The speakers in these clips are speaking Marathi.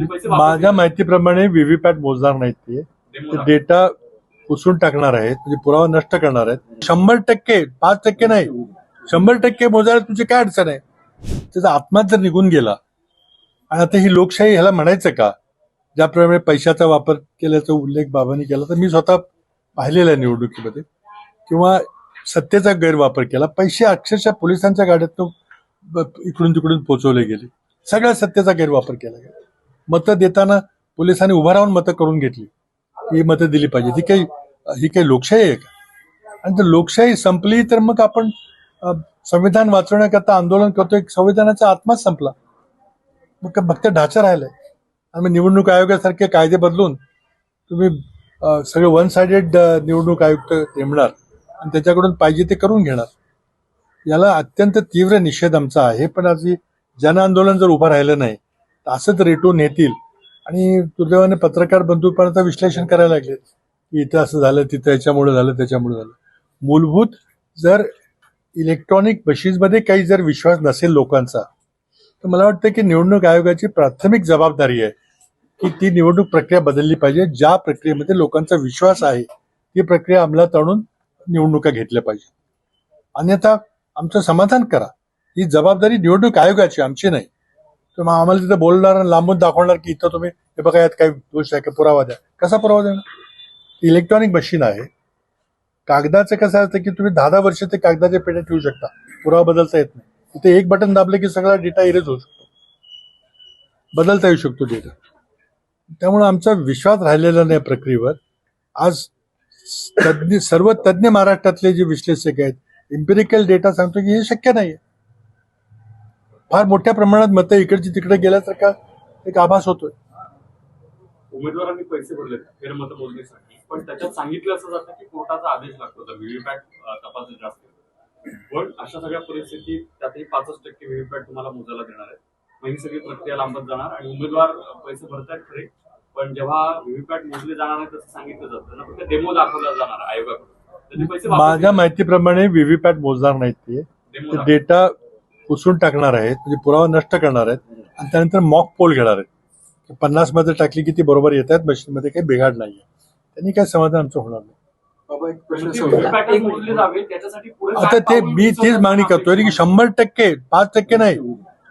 पैसे माझ्या माहितीप्रमाणे व्हीव्हीपॅट मोजणार नाहीत ते. डेटा पुसून टाकणार आहेत म्हणजे पुरावा नष्ट करणार आहेत. शंभर टक्के पाच टक्के नाही. शंभर टक्के मोजायला तुझी काय अडचण आहे? त्याचा आत्माच जर निघून गेला आणि आता ही लोकशाही ह्याला म्हणायचं का? ज्याप्रमाणे पैशाचा वापर केल्याचा उल्लेख बाबांनी केला तर मी स्वतः पाहिलेला आहे निवडणुकीमध्ये. किंवा सत्तेचा गैरवापर केला. पैसे अक्षरशः पोलिसांच्या गाड्यातून इकडून तिकडून पोचवले गेले. सगळ्या सत्तेचा गैरवापर केला गेला. मतं देताना पोलिसांनी उभा राहून मतं करून घेतली. ही मतं दिली पाहिजे. ही काही ही काही लोकशाही आहे का? आणि जर लोकशाही संपली तर मग आपण संविधान वाचवण्याकरता आंदोलन करतोय. संविधानाचा आत्माच संपला. मग काय फक्त ढाचा राहिलाय. आणि मग निवडणूक आयोगासारखे कायदे बदलून तुम्ही सगळे वन साइडेड निवडणूक आयुक्त नेमणार आणि त्याच्याकडून पाहिजे ते करून घेणार. याला अत्यंत तीव्र निषेध आमचा आहे. पण आज जन आंदोलन जर उभं राहिलं नाही असंच रेटून येतील आणि दुर्दैवाने पत्रकार बंधूपर्यंत विश्लेषण करायला लागले. की इथं असं झालं तिथं याच्यामुळे झालं त्याच्यामुळे झालं. मूलभूत जर इलेक्ट्रॉनिक बशीजमध्ये काही जर विश्वास नसेल लोकांचा तर मला वाटतं की निवडणूक आयोगाची प्राथमिक जबाबदारी आहे की ती निवडणूक प्रक्रिया बदलली पाहिजे. ज्या प्रक्रियेमध्ये लोकांचा विश्वास आहे ती प्रक्रिया अंमलात आणून निवडणुका घेतल्या पाहिजे अन्यथा आमचं समाधान करा. ही जबाबदारी निवडणूक आयोगाची आमची नाही. मग आम्हाला तिथं बोलणार आणि लांबून दाखवणार की इथं तुम्ही हे बघा यात काही दोष आहे का? पुरावा द्या. कसा पुरावा देणार? इलेक्ट्रॉनिक मशीन आहे. कागदाचं कसं असतं की तुम्ही दहा दहा वर्ष ते कागदाच्या पेट्या ठेवू शकता. पुरावा बदलता येत नाही. तिथे एक बटन दाबलं की सगळा डेटा इरेज होऊ शकतो. बदलता येऊ शकतो डेटा. त्यामुळे आमचा विश्वास राहिलेला नाही प्रक्रियेवर. आज तज्ञ सर्व तज्ज्ञ महाराष्ट्रातले जे विश्लेषक आहेत इम्पेरिकल डेटा सांगतो की हे शक्य नाहीये. फार मोठ्या प्रमाणात मतं इकडची तिकडे गेल्यासारखा एक आभास होतोय. उमेदवारांनी पैसे भरले फेरमत मोजणीसाठी पण त्याच्यात सांगितलं असं जातं की कोर्टाचा आदेश लागतो व्हीव्हीपॅट तपासणी जास्त पण अशा सगळ्या परिस्थितीत त्यातही पाचच टक्के व्हीव्हीपॅट तुम्हाला मोजायला देणार आहे मग ही सगळी प्रक्रिया लांबत जाणार आणि उमेदवार पैसे भरतायत खरे पण जेव्हा व्हीव्हीपॅट मोजले जाणार नाही तसं सांगितलं जातं. त्यांना फक्त डेमो दाखवला जाणार आयोगाकडून. माझ्या माहितीप्रमाणे व्हीव्हीपॅट मोजणार नाहीत ते. डेटा पुसून टाकणार आहेत म्हणजे पुरावा नष्ट करणार आहेत आणि त्यानंतर मॉक पोल घेणार आहेत. पन्नासमध्ये टाकली की ती बरोबर येत आहेत मशीनमध्ये काही बिघाड नाहीये. त्यांनी काय समाधान आमचं होणार नाही. बाबा एक प्रश्न सोडला. व्हीव्हीपॅटच मोजले जावे त्याच्यासाठी पुढे आता ते मी तीच मागणी करतोय की शंभर टक्के पाच टक्के नाही.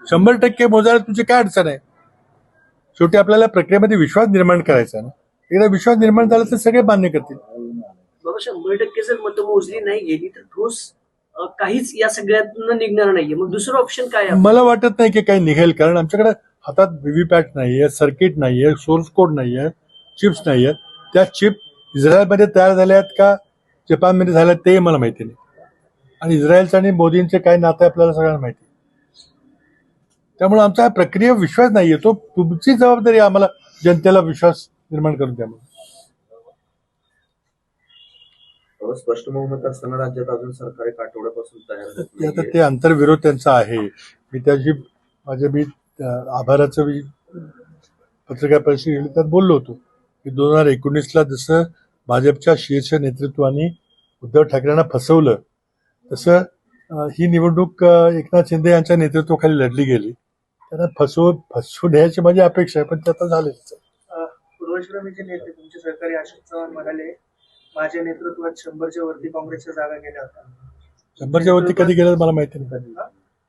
शंभर टक्के मोजायला तुझी काय अडचण आहे? शेवटी आपल्याला प्रक्रियेमध्ये विश्वास निर्माण करायचा आहे ना. एकदा विश्वास निर्माण झाला तर सगळे मान्य करतील. बाबा शंभर टक्के जर मतं मोजली नाही गेली तर ठोस काहीच या सगळ्यातनं निघणार नाहीये. मग दुसरं ऑप्शन काय आहे? मला वाटत नाही की काही निघेल कारण आमच्याकडे हातात व्हीव्हीपॅट नाहीये सर्किट नाहीये सोर्स कोड नाहीये चिप्स नाहीये. त्या चिप इस्रायलमध्ये तयार झाल्या आहेत का जपानमध्ये झाल्या ते मला माहिती नाही. आणि इस्रायलचं आणि मोदींचे काय नातं आहे आपल्याला सगळ्यांना माहिती त्यामुळे आमचा प्रक्रिया विश्वास नाहीये. तो तुमची जबाबदारी आहे आम्हाला जनतेला विश्वास निर्माण करून द्या म्हणून. बाबा, स्पष्ट बहुमत असताना राज्यात अजून सरकार एक आठवड्यापासून तयार आता. ते आंतरविरोध त्यांचा आहे मी त्याची माझे मी आभाराचं मी पत्रकार परिषदेत त्यात बोललो होतो की दोन हजार एकोणीसला जसं भाजपच्या शीर्ष नेतृत्वाने उद्धव ठाकरेंना फसवलं तसं ही निवडणूक एकनाथ शिंदे यांच्या नेतृत्वाखाली लढली गेली त्यांना फसवू फसवू द्यायची माझी अपेक्षा आहे पण ते आता झालेच आहे. पूर्वश्रमीचे नेते तुमचे सहकारी अशोक चव्हाण म्हणाले माझ्या नेतृत्वात शंभरच्या वरती काँग्रेसच्या जागा गेल्या होत्या. शंभरच्या वरती कधी गेलं मला माहिती नाही.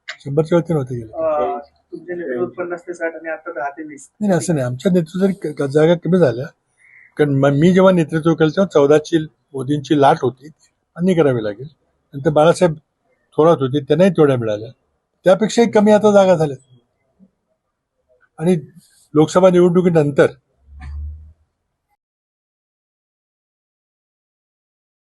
शंभरच्या वरती नव्हते गेले. अं, तुमचे नेतृत्व पन्नास ते साठ आणि आता दहा ते वीस. नाही नाही, असं नाही. आमच्या नेतृत्वात जागा कमी झाल्या कारण म- मी जेव्हा नेतृत्व केलं तेव्हा चौदाची मोदींची लाट होती आणि करावी लागेल. नंतर बाळासाहेब थोरात होते त्यांनाही तेवढ्या मिळाल्या. त्यापेक्षाही कमी आता जागा झाल्या. आणि लोकसभा निवडणुकीनंतर